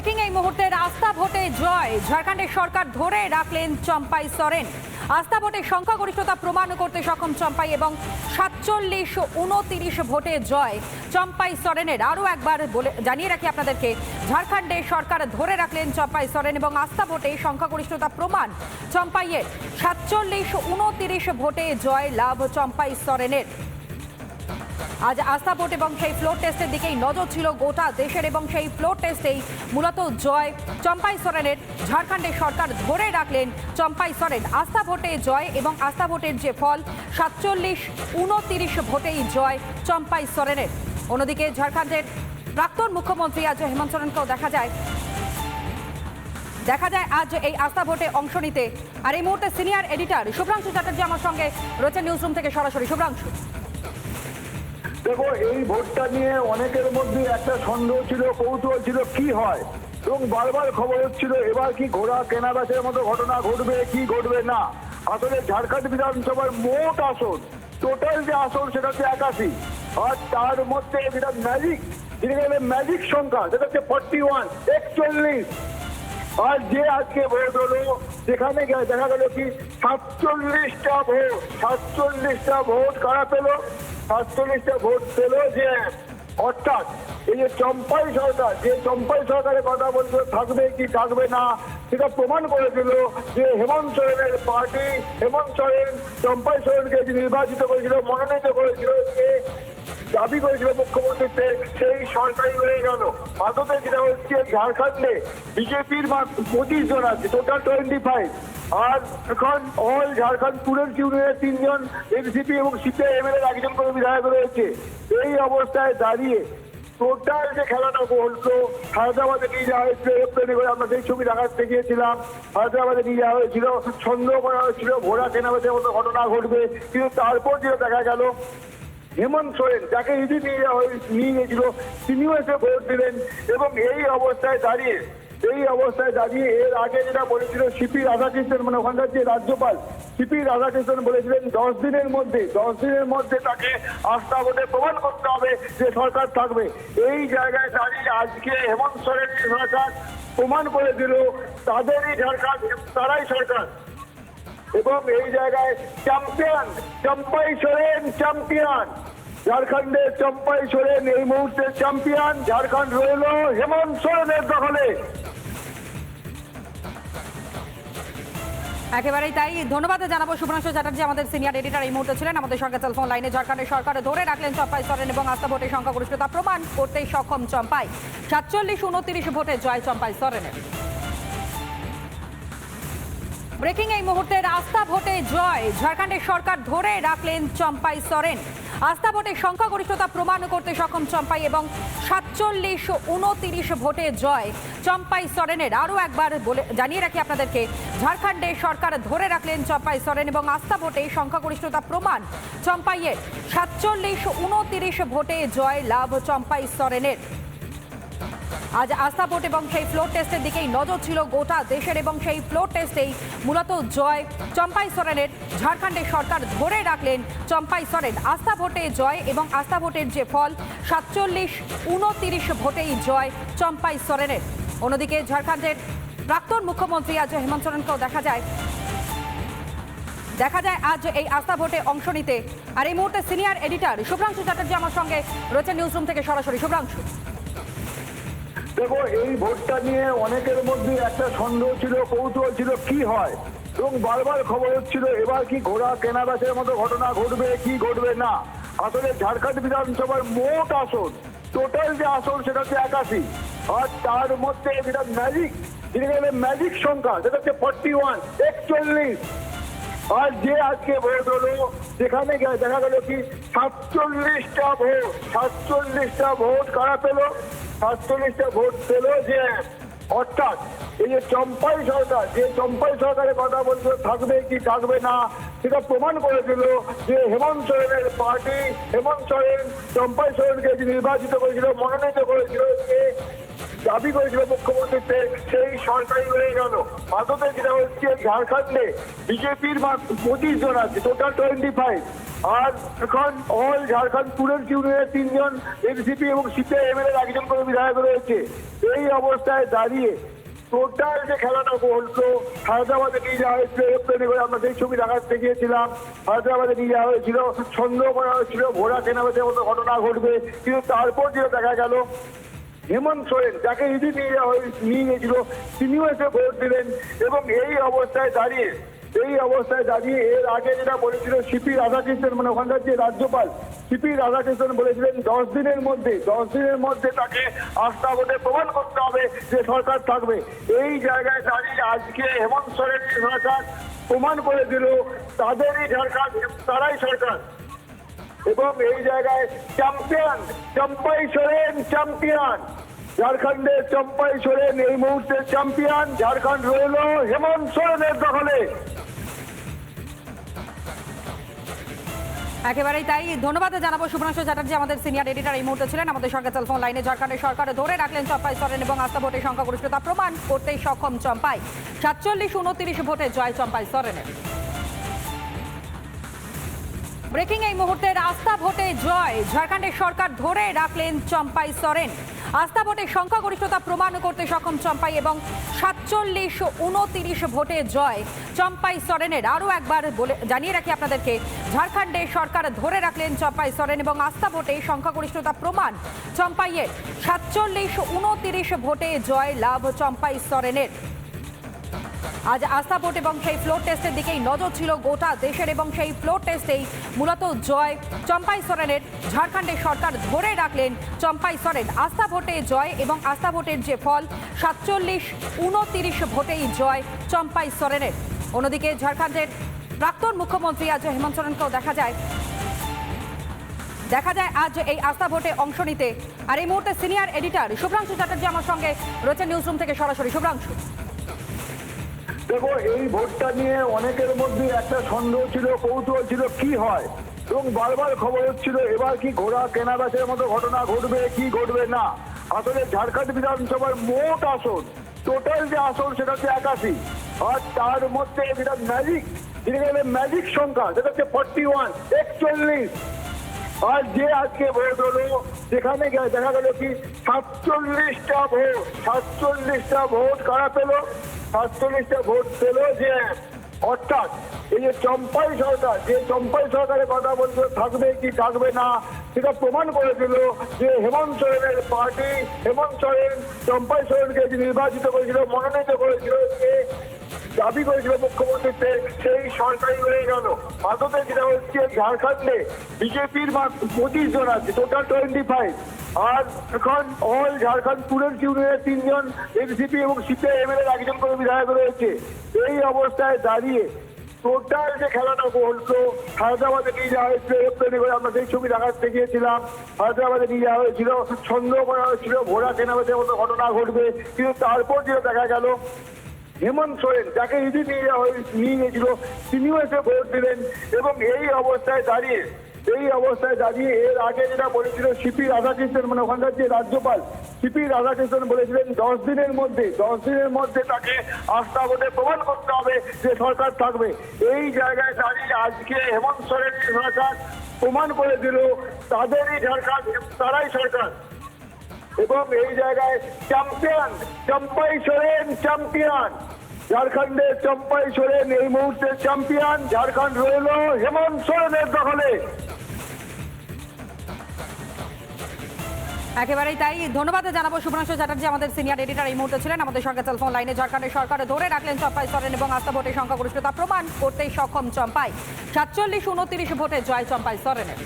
Breaking এই মুহূর্তে আস্থা ভোটে জয়। ঝাড়খণ্ডের সরকার ধরে রাখলেন চম্পাই সরেন। আস্থা ভোটে সংখ্যাগরিষ্ঠতা প্রমাণ করতে সক্ষম চম্পাই এবং সাতচল্লিশ উনতিরিশ ভোটে জয়। চম্পাই সরেনের আরও একবার বলে জানিয়ে রাখি আপনাদেরকে, ঝাড়খণ্ডে সরকার ধরে রাখলেন চম্পাই সরেন এবং আস্থা ভোটে সংখ্যাগরিষ্ঠতা প্রমাণ। চম্পাইয়ের সাতচল্লিশ উনতিরিশ ভোটে জয় লাভ চম্পাই সরেনের। আজ আস্থা ভোট এবং সেই ফ্লোর টেস্টের দিকেই নজর ছিল গোটা দেশের এবং সেই ফ্লোর টেস্টেই মূলত জয় চম্পাই সরেনের ঝাড়খণ্ডের সরকার ধরে রাখলেন চম্পাই সরেন। আস্থা ভোটে জয় এবং আস্থা ভোটের যে ফল, সাতচল্লিশ উনতিরিশ ভোটেই জয় চম্পাই সরেনের। অন্যদিকে ঝাড়খণ্ডের প্রাক্তন মুখ্যমন্ত্রী আজ হেমন্ত সোরেনকেও দেখা যায়। দেখা যায় আজ এই আস্থা ভোটে অংশ নিতে। আর এই মুহূর্তে সিনিয়র এডিটর শুভ্রাংশু চ্যাটার্জি আমার সঙ্গে রয়েছে নিউজ রুম থেকে সরাসরি। শুভ্রাংশু। দেখো, এই ভোটটা নিয়ে অনেকের মধ্যে একটা সন্দেহ ছিল, কৌতূহল ছিল, কি হয়? এবং বারবার খবর হচ্ছিল এবার কি ঘোড়া কেনা বেচার মতো ঘটনা ঘটবে, কি ঘটবে না? আসলে ঝাড়খণ্ড বিধানসভার মোট আসন টোটাল যে আসন, সেটা হচ্ছে একাশি। আর তার মধ্যে যেটা ম্যাজিক যেটা ম্যাজিক সংখ্যা, সেটা হচ্ছে ফর্টি ওয়ান একচল্লিশ। আর যে আজকে ভোট হলো, সেখানে দেখা গেল কি, সাতচল্লিশটা ভোট সাতচল্লিশটা ভোট কারা পেল? সাতচল্লিশটা ভোট পেল যে, অর্থাৎ এই যে চম্পাই সরকার, যে চম্পাই সরকারের কথা বলছিল, থাকবে কি থাকবে না, সেটা প্রমাণ করেছিল যে হেমন্ত সোরেনের পার্টি, হেমন্ত সোরেন, চম্পাই সোরেনকে যে নির্বাচিত করেছিল, মনোনীত করেছিল দাবি করেছিল মুখ্যমন্ত্রীতে, সেই সরকারি হয়ে গেল আদতে যেটা হচ্ছে ঝাড়খণ্ডে। বিজেপির পঁচিশ জন আছে টোটাল টোয়েন্টি ফাইভ আর এখন অল ঝাড়খণ্ড স্টুডেন্ট ইউনিয়নের তিনজন এনসিপি এবং সিপিআইএম এর একজন করে বিধায়ক রয়েছে। এই অবস্থায় দাঁড়িয়ে টোটাল যে খেলাটা বলতো, হায়দ্রাবাদে নিয়ে যাওয়া হয়েছিল এরোপ্লেনে করে আমরা সেই ছবি দেখাতে গিয়েছিলাম। হায়দ্রাবাদে নিয়ে যাওয়া হয়েছিল সন্দেহ করা হয়েছিল ঘোড়া কেনাবেচার মতো ঘটনা ঘটবে। কিন্তু তারপর যেটা দেখা গেল হেমন্ত সোরেন যাকে ইডি নিয়ে যাওয়া নিয়ে গেছিল তিনিও এসে ভোট দিলেন এবং এই অবস্থায় দাঁড়িয়ে এই অবস্থায় দাঁড়িয়ে এর আগে যেটা বলেছিল সিপি রাধাকৃষ্ণন মানে ওখানকার যে রাজ্যপাল, সিপি রাধাকৃষ্ণন বলেছিলেন, দশ দিনের মধ্যে, দশ দিনের মধ্যে তাকে আস্থা ভোটে প্রমাণ করতে হবে যে সরকার থাকবে। এই জায়গায় দাঁড়িয়ে আজকে হেমন্ত সোরেন সরকার প্রমাণ করে দিল, তাদেরই সরকার, তারাই সরকার। এবং এই জায়গায় চ্যাম্পিয়ন চম্পাই সোরেন চ্যাম্পিয়ন ঝাড়খণ্ডের চম্পাই সোরেন এই মুহূর্তে চ্যাম্পিয়ন ঝাড়খণ্ড রইল হেমন্ত সোরেনের দখলে। একেবারেই তাই। ধন্যবাদ জানাব শুভ্রাংশু চ্যাটার্জি, আমাদের সিনিয়র এডিটর এই মুহূর্তে ছিলেন। আমাদের সঙ্গে টেলিফোন লাইনে ঝাড়খণ্ডের সরকার ধরে রাখলেন চম্পাই সরেন এবং আস্থা ভোটে সংখ্যাগরিষ্ঠতা প্রমাণ করতেই সক্ষম চম্পাই সাতচল্লিশ, উনত্রিশ ভোটে জয় চম্পাই সরেনের ব্রেকিং এই মুহূর্তে আস্থা ভোটে জয়। ঝাড়খণ্ডের সরকার ধরে রাখলেন চম্পাই সরেন। আস্থা ভোটে সংখ্যাগরিষ্ঠতা প্রমাণ করতে সক্ষম চম্পাই এবং সাতচল্লিশ উনতিরিশ ভোটে জয়। চম্পাই সরেনের আরও একবার বলে জানিয়ে রাখি আপনাদেরকে, ঝাড়খণ্ডে সরকার ধরে রাখলেন চম্পাই সরেন এবং আস্থা ভোটে সংখ্যাগরিষ্ঠতা প্রমাণ। চম্পাইয়ের সাতচল্লিশ উনতিরিশ ভোটে জয় লাভ চম্পাই সরেনের। আজ আস্থা ভোট এবং সেই ফ্লোর টেস্টের দিকেই নজর ছিল গোটা দেশের এবং সেই ফ্লোর টেস্টেই মূলত জয় চম্পাই সরেনের। ঝাড়খণ্ডের সরকার ধরে রাখলেন চম্পাই সরেন। আস্থা ভোটে জয় এবং আস্থা ভোটের যে ফল, সাতচল্লিশ উনতিরিশ ভোটেই জয় চম্পাই সরেনের। অন্যদিকে ঝাড়খণ্ডের প্রাক্তন মুখ্যমন্ত্রী আজ হেমন্ত সোরেনকেও দেখা যায়। দেখা যায় আজ এই আস্থা ভোটে অংশ নিতে। আর এই মুহূর্তে সিনিয়র এডিটর শুভ্রাংশু চ্যাটার্জি আমার সঙ্গে রয়েছে নিউজ রুম থেকে সরাসরি। শুভ্রাংশু। দেখো, এই ভোটটা নিয়ে অনেকের মধ্যে একটা সন্দেহ ছিল, কৌতূহল ছিল, কি হয়? এবং বারবার খবর হচ্ছিল, এবার কি ঘোড়া কেনা বেচার মতো ঘটনা ঘটবে, কি ঘটবে না? আসলে ঝাড়খণ্ড বিধানসভার মোট আসন টোটাল যে আসন সেটা হচ্ছে একাশি। আর তার মধ্যে যেটা ম্যাজিক যেটা ম্যাজিক সংখ্যা, সেটা হচ্ছে ফর্টি ওয়ান একচল্লিশ। আর যে আজকে ভোট হলো, সেখানে দেখা গেল কি, সাতচল্লিশটা ভোট সাতচল্লিশটা ভোট কারা পেল? সাতচল্লিশটা ভোট পেল যে, অর্থাৎ এই যে চম্পাই সরকার, যে চম্পাই সরকারের কথা বলছিল থাকবে কি থাকবে না, সেটা প্রমাণ করে দিল যে হেমন্ত সোরেনের পার্টি, হেমন্ত সোরেন চম্পাই সোরেনকে যে নির্বাচিত করেছিল, মনোনীত করেছিল যে দাবি করেছিল মুখ্যমন্ত্রীতে, সেই সরকারি হয়ে গেল ভারতে যেটা হচ্ছে ঝাড়খণ্ডে বিজেপির পঁচিশ জন আছে টোটাল টোয়েন্টি ফাইভ আর এখন অল ঝাড়খণ্ড স্টুডেন্ট ইউনিয়নের তিনজন এনসিপি এবং সিপিআইএম এর একজন করে বিধায়ক রয়েছে। এই অবস্থায় দাঁড়িয়ে টোটাল যে খেলাটা বলতো, হায়দ্রাবাদে নিয়ে যাওয়া হয়েছিল এরোপ্লেনে করে আমরা সেই ছবি দেখাতে গিয়েছিলাম হায়দ্রাবাদে নিয়ে যাওয়া হয়েছিল সন্দেহ করা হয়েছিল, ঘোড়া কেনাবেচের মতো ঘটনা ঘটবে, কিন্তু তারপর যেটা দেখা গেল হেমন্ত সোরেন, যাকে ইডি নিয়ে যাওয়া নিয়ে গেছিল তিনিও এসে ভোট দিলেন এবং এই অবস্থায় দাঁড়িয়ে এই অবস্থায় দাঁড়িয়ে এর আগে যেটা বলেছিল সিপি রাধাকৃষ্ণন মানে ওখানকার যে রাজ্যপাল, সিপি রাধাকৃষ্ণন বলেছিলেন, দশ দিনের মধ্যে, দশ দিনের মধ্যে তাকে আস্থা ভোটে প্রমাণ করতে হবে যে সরকার থাকবে। এই জায়গায় দাঁড়িয়ে আজকে হেমন্ত সোরেনের সরকার প্রমাণ করে দিল, তাদেরই সরকার, তারাই সরকার। এবং এই জায়গায় চ্যাম্পিয়ন চম্পাই সোরেন চ্যাম্পিয়ন ঝাড়খণ্ডের চম্পাই সোরেন এই মুহূর্তে চ্যাম্পিয়ন ঝাড়খণ্ড রইল হেমন্ত সোরেনের দখলে। একেবারেই তাই, ধন্যবাদ জানাব শুভ্রাংশু চ্যাটার্জি, আমাদের সিনিয়র এডিটর এই মুহূর্তে ছিলেন, আমাদের সঙ্গে টেলিফোন লাইনে ঝাড়খণ্ডের সরকার ধরে রাখলেন চম্পাই সরেন এবং আস্থা ভোটে সংখ্যাগরিষ্ঠতা প্রমাণ করতে সক্ষম চম্পাই। সাতচল্লিশ, উনত্রিশ ভোটে জয় চম্পাই সরেনের। ব্রেকিং এই মুহূর্তে আস্থা ভোটে জয়। ঝাড়খণ্ডের সরকার ধরে রাখলেন চম্পাই সরেন। আস্থা ভোটে সংখ্যাগরিষ্ঠতা প্রমাণ করতে সক্ষম চম্পাই এবং সাতচল্লিশ উনতিরিশ ভোটে জয়। চম্পাই সরেনের আরও একবার বলে জানিয়ে রাখি আপনাদেরকে, ঝাড়খণ্ডে সরকার ধরে রাখলেন চম্পাই সরেন এবং আস্থা ভোটে সংখ্যাগরিষ্ঠতা প্রমাণ। চম্পাইয়ের সাতচল্লিশ উনতিরিশ ভোটে জয় লাভ চম্পাই সরেনের। আজ আস্থা ভোট এবং সেই ফ্লোর টেস্টের দিকেই নজর ছিল গোটা দেশের এবং সেই ফ্লোর টেস্টেই মূলত জয় চম্পাই সরেনের ঝাড়খণ্ডের সরকার ধরে রাখলেন চম্পাই সরেন আস্থা ভোটে জয় এবং আস্থা ভোটের যে ফল, সাতচল্লিশ উনতিরিশ ভোটেই জয় চম্পাই সরেনের অন্যদিকে ঝাড়খণ্ডের প্রাক্তন মুখ্যমন্ত্রী আজ হেমন্ত সোরেনকেও দেখা যায়। দেখা যায় আজ এই আস্থা ভোটে অংশ নিতে। আর এই মুহূর্তে সিনিয়র এডিটর শুভ্রাংশু চ্যাটার্জি আমার সঙ্গে রয়েছে নিউজ রুম থেকে সরাসরি। শুভ্রাংশু। দেখো, এই ভোটটা নিয়ে অনেকের মধ্যে একটা সন্দেহ ছিল, কৌতূহল ছিল, কি হয়? এবং বারবার খবর হচ্ছিল এবার কি ঘোড়া কেনাবেচার মতো ঘটনা ঘটবে, কি ঘটবে না? আসলে ঝাড়খণ্ড বিধানসভার মোট আসন টোটাল যে আসন সেটা হচ্ছে একাশি। আর তার মধ্যে যেটা ম্যাজিক যেটা ম্যাজিক সংখ্যা, সেটা হচ্ছে ফর্টি ওয়ান একচল্লিশ। আর যে আজকে ভোট হলো, সেখানে দেখা গেল কি সাতচল্লিশটা ভোট সাতচল্লিশটা ভোট কারা পেল? সাতচল্লিশটা ভোট পেল যে, অর্থাৎ এই যে চম্পাই সরকার, যে চম্পাই সরকারের কথা বলছিল থাকবে কি থাকবে না, সেটা প্রমাণ করে দিল যে হেমন্ত সোরেনের পার্টি, হেমন্ত সোরেন, চম্পাই সোরেনকে নির্বাচিত করেছিল, মনোনীত করেছিল দাবি করেছিল মুখ্যমন্ত্রী সেই সরকারি হয়ে গেল। ভারতে যেটা হচ্ছে ঝাড়খণ্ডে। বিজেপির পঁচিশ জন আছে টোটাল টোয়েন্টি ফাইভ আর এখন অল ঝাড়খণ্ড স্টুডেন্ট ইউনিয়নের তিনজন এনসিপি এবং সিপিআইএম এর একজন করে বিধায়ক রয়েছে। এই অবস্থায় দাঁড়িয়ে টোটাল যে খেলাটা বলতো, হায়দ্রাবাদে নিয়ে যাওয়া হয়েছিল এরোপ্লেনে করে আমরা সেই ছবি দেখাতে গিয়েছিলাম হায়দ্রাবাদে নিয়ে যাওয়া হয়েছিল সন্দেহ করা হয়েছিল, ঘোড়া কেনাবেচের মতো ঘটনা ঘটবে। কিন্তু তারপর যেটা দেখা গেল হেমন্ত সোরেন, যাকে ইডি নিয়ে নিয়ে গেছিল তিনিও এসে ভোট দিলেন এবং এই অবস্থায় দাঁড়িয়ে, এই অবস্থায় দাঁড়িয়ে এর আগে যেটা বলেছিল সিপি রাধাকৃষ্ণন মানে ওখানকার যে রাজ্যপাল, সিপি রাধাকৃষ্ণন বলেছিলেন, দশ দিনের মধ্যে, দশ দিনের মধ্যে তাকে আস্থা ভোটে প্রমাণ করতে হবে যে সরকার থাকবে। এই জায়গায় দাঁড়িয়ে আজকে হেমন্ত সোরেনের সরকার প্রমাণ করে দিল, তাদেরই সরকার, তারাই সরকার। এবং এই জায়গায় চ্যাম্পিয়ন চম্পাই সোরেন চ্যাম্পিয়ন ঝাড়খণ্ডের চম্পাই সোরেন এই মুহূর্তে চ্যাম্পিয়ন ঝাড়খণ্ড রইল হেমন্ত সোরেনের দখলে। একেবারেই তাই। ধন্যবাদ জানাব শুভ্রাংশু চ্যাটার্জি, আমাদের সিনিয়র এডিটর এই মুহূর্তে ছিলেন। আমাদের সঙ্গে টেলিফোন লাইনে ঝাড়খণ্ডের সরকার ধরে রাখলেন চম্পাই সরেন এবং আস্থা ভোটে সংখ্যাগরিষ্ঠতা প্রমাণ করতে সক্ষম চম্পাই। সাতচল্লিশ, উনত্রিশ ভোটে জয় চম্পাই সরেনের।